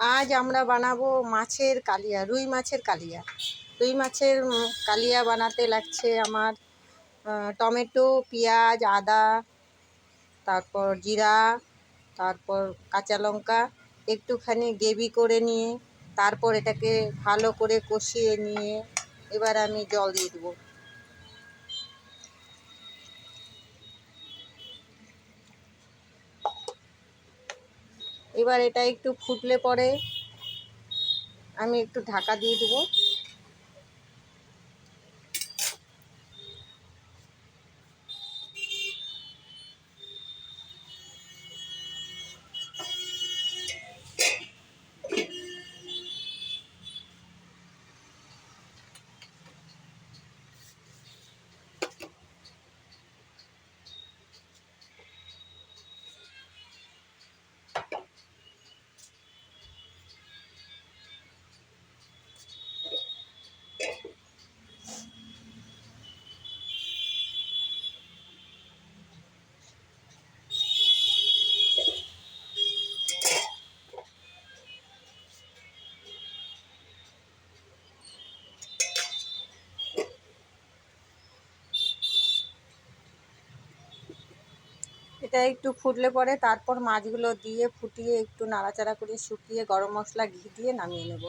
আজ আমরা বানাবো মাছের কালিয়া, রুই মাছের কালিয়া। রুই মাছের কালিয়া বানাতে লাগছে আমার টমেটো, পেঁয়াজ, আদা, তারপর জিরা, তারপর কাঁচা লঙ্কা, একটুখানি গ্রেভি করে নিয়ে, তারপর এটাকে ভালো করে কষিয়ে নিয়ে এবার আমি জল দিয়ে দেবো। এবার এটা একটু ফুটলে পরে আমি একটু ঢাকা দিয়ে দেবো। এটা একটু ফুটলে পরে তারপর মাছগুলো দিয়ে ফুটিয়ে একটু নাড়াচাড়া করে শুকিয়ে গরম মশলা ঘি দিয়ে নামিয়ে নেব।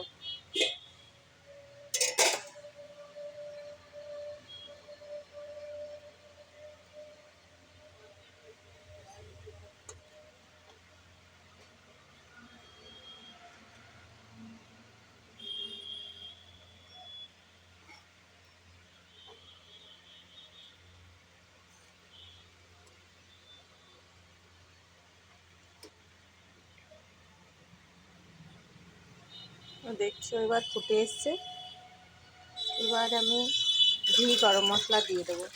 দেখছ এবার ফুটে এসছে। এবার আমি ঘি গরম মশলা দিয়ে দেবো।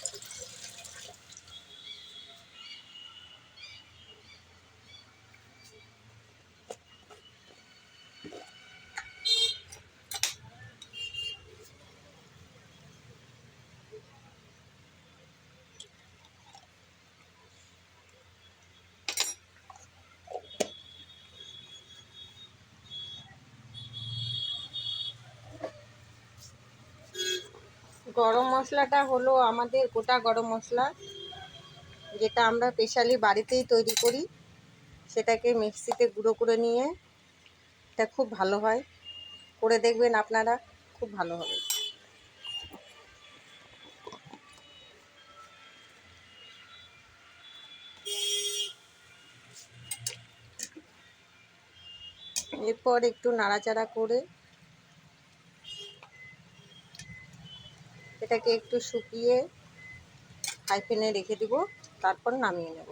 গরম মশলাটা হলো আমাদের গোটা গরম মশলা, যেটা আমরা স্পেশালি বাড়িতেই তৈরি করি। সেটাকে মিক্সিতে গুঁড়ো করে নিয়ে এটা খুব ভালো হয়। করে দেখবেন আপনারা, খুব ভালো হবে। এরপর একটু নাড়াচাড়া করে এটাকে একটু শুকিয়ে হাইফেনে রেখে দিব তারপর নামিয়ে নেব।